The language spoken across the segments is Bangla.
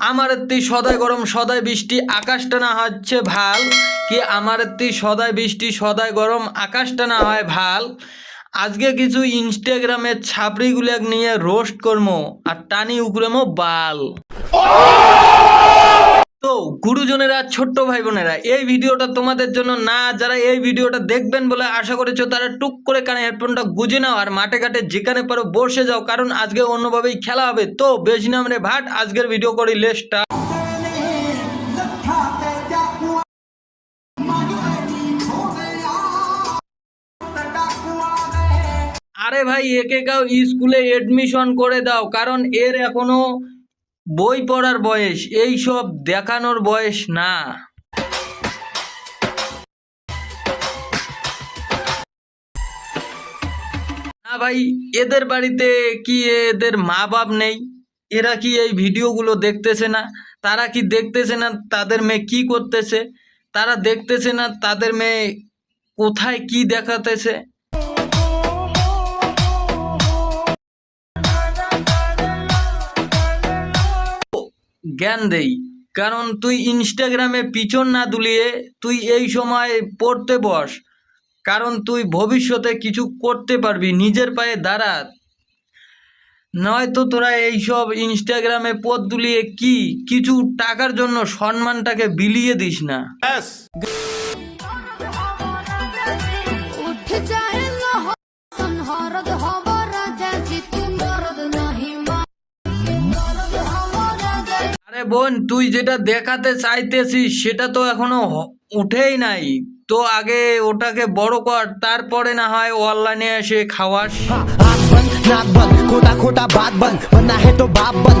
আমার তুই সদায় গরম, সদাই বৃষ্টি, আকাশটা না হচ্ছে ভালো। কি আমার তি সদাই বৃষ্টি সদায় গরম, আকাশটা না হয় ভালো। আজকে কিছু ইনস্টাগ্রামের ছাপড়িগুলো নিয়ে রোস্ট করমো আর টানি উকড়েমো বাল। তো গুরুজনেরা, ছোট্ট ভাই বোনেরা এই ভিডিওটা তোমাদের জন্য না, যারা এই ভিডিওটা দেখবেন বলে আশা করেছ, তারা টুক করে কানে হেডফোনটা গুজে নাও আর মাঠে ঘাটে যেখানে পারো বসে যাও, কারণ আজকে অন্যভাবেই খেলা হবে। তো বেশি নাম রে ভাট, আজকের ভিডিও করি লেসটা আরে ভাই, একে কাউ স্কুলে এডমিশন করে দাও, কারণ এর এখনও বই পড়ার বয়স, এই সব দেখানোর বয়স না। ভাই, এদের বাড়িতে কি এদের মা বাপ নেই? এরা কি এই ভিডিওগুলো দেখতেছে না? তারা কি দেখতেছে না তাদের মেয়ে কি করতেছে? তারা দেখতেছে না তাদের মেয়ে কোথায় কি দেখাতেছে? জ্ঞান দেই। কারণ তুই ইনস্টাগ্রামে পিছন না দুলিয়ে তুই এই সময় পড়তে বস। কারণ তুই ভবিষ্যতে কিছু করতে পারবি, নিজের পায়ে দাঁড়া। নয়তো তোরা এইসব ইনস্টাগ্রামে পথ দুলিয়ে কি, কিছু টাকার জন্য সম্মানটাকে বিলিয়ে দিস না। বোন, তুই যেটা দেখাতে চাইতেছিস সেটা তো এখনও উঠেই নাই। তো আগে ওটাকে বড় কর, তারপরে না হয় অনলাইনে এসে খাওয়াস। খোটা খোটা বাদ বন না হে তো বাপ বন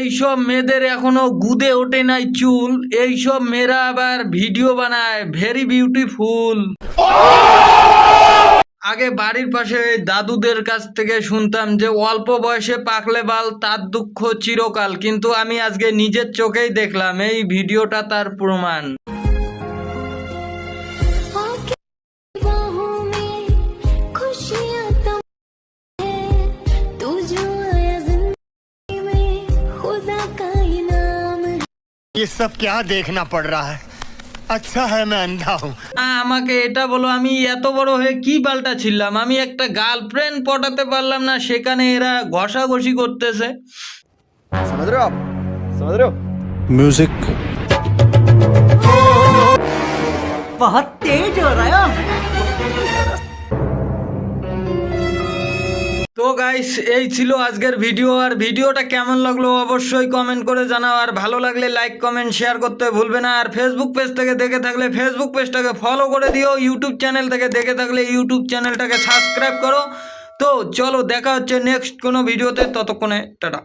এইসব মেয়েদের এখনও গুদে ওঠে নাই চুল। এইসব মেয়েরা আবার ভিডিও বানায় ভেরি বিউটিফুল আগে বাড়ির পাশে দাদুদের কাছ থেকে শুনতাম যে অল্প বয়সে পাকলে বাল, তার দুঃখ চিরকাল। কিন্তু আমি আজকে নিজের চোখেই দেখলাম, এই ভিডিওটা তার প্রমাণ। ये सब क्या देखना पड़ रहा है अच्छा है मैं अंधा हूँ আ, আমাকে এটা বলো আমি এত বড় হয়ে কি বালটা ছিলাম আমি একটা গার্লফ্রেন্ড পটাতে পারলাম না সেখানে এরা ঘষাঘষি করতেছে समझ रहे हो आप समझ रहे हो গাইস এই ছিল আজকের ভিডিও আর ভিডিওটা কেমন লাগল অবশ্যই কমেন্ট করে জানাও। আর ভালো লাগলে লাইক কমেন্ট শেয়ার করতে ভুলবে না। আর ফেসবুক পেজ থেকে দেখে থাকলে ফেসবুক পেজটাকে ফলো করে দিও। ইউটিউব চ্যানেল থেকে দেখে থাকলে ইউটিউব চ্যানেলটাকে সাবস্ক্রাইব করো। তো চলো দেখা হচ্ছে নেক্সট কোনো ভিডিওতে ততক্ষণে, টাটা।